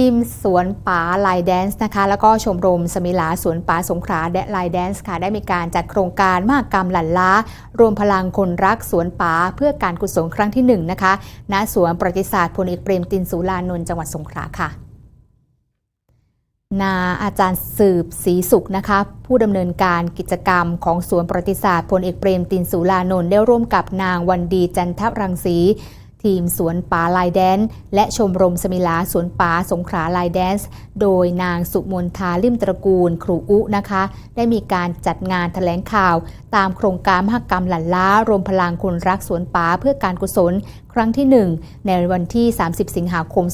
ทีมสวนป่าลายแดนซ์นะคะแล้วก็ชมรมสมิลาสวนป่าสงขลาและลายแดนซ์ค่ะได้มีการจัดโครงการมหกรรมหลั่นล้ารวมพลังคนรักสวนป่าเพื่อการกุศลครั้งที่หนึ่งนะคะณสวนประวัติศาสตร์พลเอกเปรมตินสุรานนท์จังหวัดสงขลาค่ะนาอาจารย์สืบศรีสุขนะคะผู้ดำเนินการกิจกรรมของสวนประวัติศาสตร์พลเอกเปรมตินสุรานนท์ได้ร่วมกับนางวันดีจันทรังสี ทีมสวนป่าลายแดนซ์และชมรมสมิลาสวนป่าสงขลาลายแดนซ์โดยนางสุมนทาลิมตระกูล ครูอุนะคะ ได้มีการจัดงานแถลงข่าว ตามโครงการมหกรรมหลั่นล้ารวมพลังคนรักสวนป่าเพื่อการกุศล ครั้งที่ 1 ในวันที่ 30 สิงหาคม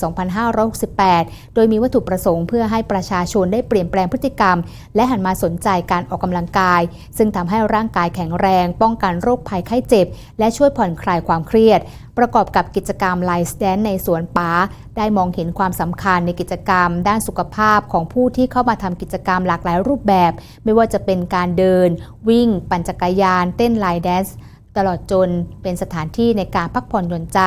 2568 โดยมีวัตถุประสงค์เพื่อให้ประชาชนได้เปลี่ยนแปลงพฤติกรรม และหันมาสนใจการออกกำลังกาย ซึ่งทำให้ร่างกายแข็งแรง ป้องกันโรคภัยไข้เจ็บ และช่วยผ่อนคลายความเครียด ประกอบกับกิจกรรมไลฟ์สแตนในสวนป่าได้มองเห็นความสำคัญในกิจกรรม ด้านสุขภาพของผู้ที่เข้ามาทำกิจกรรมหลากหลายรูปแบบ ไม่ว่าจะเป็นการเดิน วิ่ง ปั่นจักรยาน เต้นไลน์แดนซ์ ตลอดจนเป็นสถานที่ในการพักผ่อนหย่อนใจ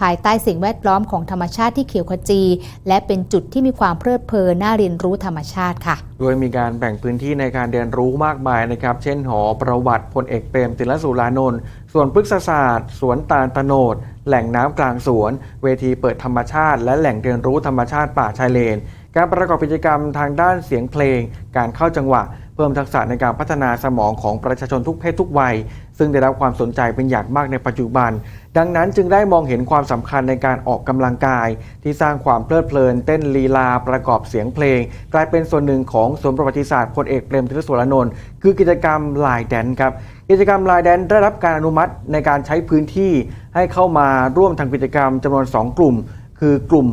ภายใต้สิ่งแวดล้อมของธรรมชาติที่เขียวขจี และเป็นจุดที่มีความเพลิดเพลินน่าเรียนรู้ธรรมชาติค่ะ โดยมีการแบ่งพื้นที่ในการเรียนรู้มากมายนะครับ เช่นหอประวัติพลเอกเปรมติลสุรานนท์สวนพฤกษศาสตร์ สวนตาลตโนด แหล่งน้ำกลางสวน เวทีเปิดธรรมชาติ และแหล่งเรียนรู้ธรรมชาติป่าชายเลน การประกอบกิจกรรมทางด้านเสียงเพลง การเข้าจังหวะ เพิ่มทักษะในการพัฒนาสมองของประชาชนทุกเพศทุกวัย ซึ่งได้รับความสนใจเป็นอย่างมากในปัจจุบัน ดังนั้นจึงได้มองเห็นความสำคัญในการออกกำลังกาย ที่สร้างความเพลิดเพลิน เต้นลีลาประกอบเสียงเพลง กลายเป็นส่วนหนึ่งของสวนประวัติศาสตร์พลเอกเปรมติลสุรนนท์คือกิจกรรมลายแดนครับกิจกรรมลายแดนได้รับการอนุมัติในการใช้พื้นที่ให้เข้ามาร่วมทำกิจกรรมจำนวน 2 กลุ่ม คือกลุ่ม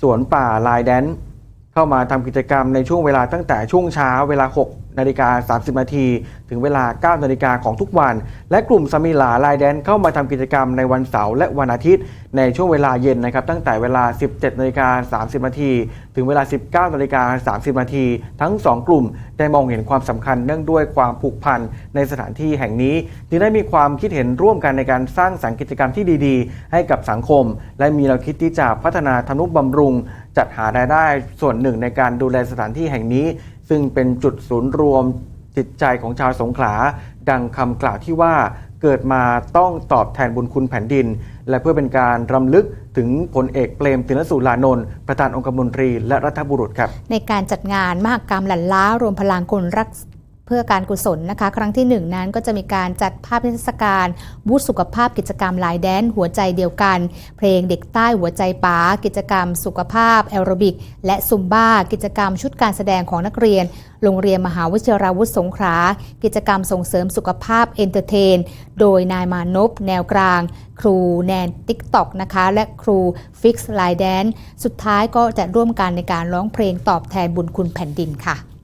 สวนป่าลายแดน เข้ามาทำกิจกรรมในช่วงเวลาตั้งแต่ช่วงเช้าเวลา 6 นาฬิกา 30 นาที ถึงเวลา 9 นาฬิกาของทุกวัน และกลุ่มสมิลาลายแดนเข้ามาทำกิจกรรมในวันเสาร์และวันอาทิตย์ ในช่วงเวลาเย็นนะครับตั้งแต่เวลา 17 นาฬิกา 30 นาที ถึงเวลา 19 นาฬิกา 30 นาที ทั้ง 2 กลุ่มได้มองเห็นความสำคัญเนื่องด้วยความผูกพันในสถานที่แห่งนี้ จึงได้มีความคิดเห็นร่วมกันในการสร้างสรรค์กิจกรรมที่ดี ๆ ให้กับสังคม และมีแนวคิดที่จะพัฒนาทำนุบำรุง จัดหารายได้ส่วนหนึ่งในการดูแลสถานที่แห่งนี้ ซึ่งเป็นจุดศูนย์รวมจิตใจของชาวสงขลา ดังคำกล่าวที่ว่าเกิดมาต้องตอบแทนบุญคุณแผ่นดิน และเพื่อเป็นการรำลึกถึงพลเอกเปรมตินสุรานนท์ประธานองคมนตรีและรัฐบุรุษครับ ในการจัดงานมหกรรมหลั่นล้ารวมพลังคนรัก เพื่อการกุศลนะคะ ครั้งที่หนึ่งนั้นก็จะมีการจัดภาพนิทรรศการบูธสุขภาพกิจกรรมลายแดนหัวใจเดียวกัน เพลงเด็กใต้หัวใจป๋ากิจกรรม สุขภาพแอโรบิก และซุมบ้า กิจกรรมชุดการแสดงของนักเรียน โรงเรียนมหาวิทยาลัยวุฒิสงขลากิจกรรมส่งเสริมสุขภาพเอนเตอร์เทน โดยนายมานพแนวกลาง ครูแนนติ๊กตอกนะคะ และครูฟิกซ์ไลแดนสุดท้ายก็จะร่วมกันในการร้องเพลงตอบแทนบุญคุณแผ่นดินค่ะ